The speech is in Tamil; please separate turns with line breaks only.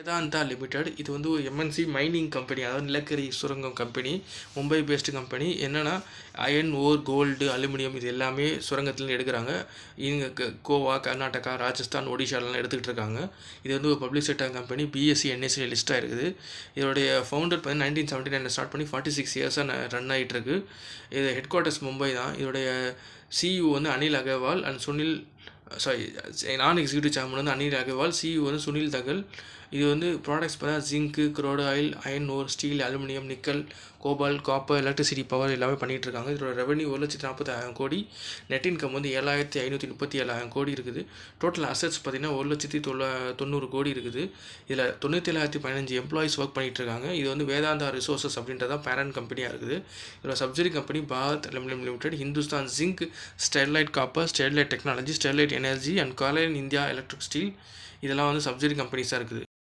வேதாந்தா லிமிடெட் இது வந்து ஒரு எம்என்சி மைனிங் கம்பெனி அதாவது நிலக்கரி சுரங்கம் கம்பெனி மும்பை பேஸ்டு கம்பெனி என்னென்னா அயன் ஓர் கோல்டு அலுமினியம் இது எல்லாமே சுரங்கத்துலேருந்து எடுக்கிறாங்க. இங்கே கோவா கர்நாடகா ராஜஸ்தான் ஒடிஷாலலாம் எடுத்துக்கிட்டு இருக்காங்க. இது வந்து ஒரு public sector company BSE NSE லிஸ்ட்டாக இருக்குது இதோடைய ஃபவுண்டர் பார்த்தீங்கன்னா நைன்டீன் செவன்ட்டி நைனில் ஸ்டார்ட் பண்ணி ஃபார்ட்டி சிக்ஸ் இயர்ஸாக ரன் ஆகிட்டு இருக்கு இது ஹெட் குவார்ட்டர்ஸ் மும்பை தான். இதோடைய சிஇஓ வந்து அனில் அகர்வால் அண்ட் சுனில் சாரி நான் எக்ஸிக்யூட்டிவ் சேர்மன் வந்து அனில் அகர்வால் சிஇஓ வந்து சுனில் தகல் இது வந்து ப்ராடக்ட்ஸ் பார்த்தா zinc crude oil iron ore steel aluminium nickel cobalt copper electricity power எல்லாமே பண்ணிகிட்டு இருக்காங்க. இதோட ரெவன்யூ ஒரு லட்சத்தி நாற்பத்தாயிரம் கோடி. நெட் இன்கம் வந்து ஏழாயிரத்தி ஐநூற்றி முப்பத்தி ஏழாயிரம் கோடி இருக்குது. டோட்டல் அசட்ஸ் பார்த்தீங்கன்னா ஒரு லட்சத்தி தொள்ள தொண்ணூறு கோடி இருக்குது. இதில் தொண்ணூற்றி ஏழாயிரத்தி பதினஞ்சு எம்ப்ளாயிஸ் ஒர்க் பண்ணிகிட்டு இருக்காங்க. இது வந்து வேதாந்தா ரிசோர்சஸ் அப்படின்றதான் பேரண்ட் கம்பெனியாக இருக்குது. இதோட subsidy company Bharat aluminium limited Hindustan zinc Sterlite copper Sterlite technology Sterlite energy and காலைன் India electric steel இதெல்லாம் வந்து சப்சிடி கம்பெனிஸாக இருக்குது.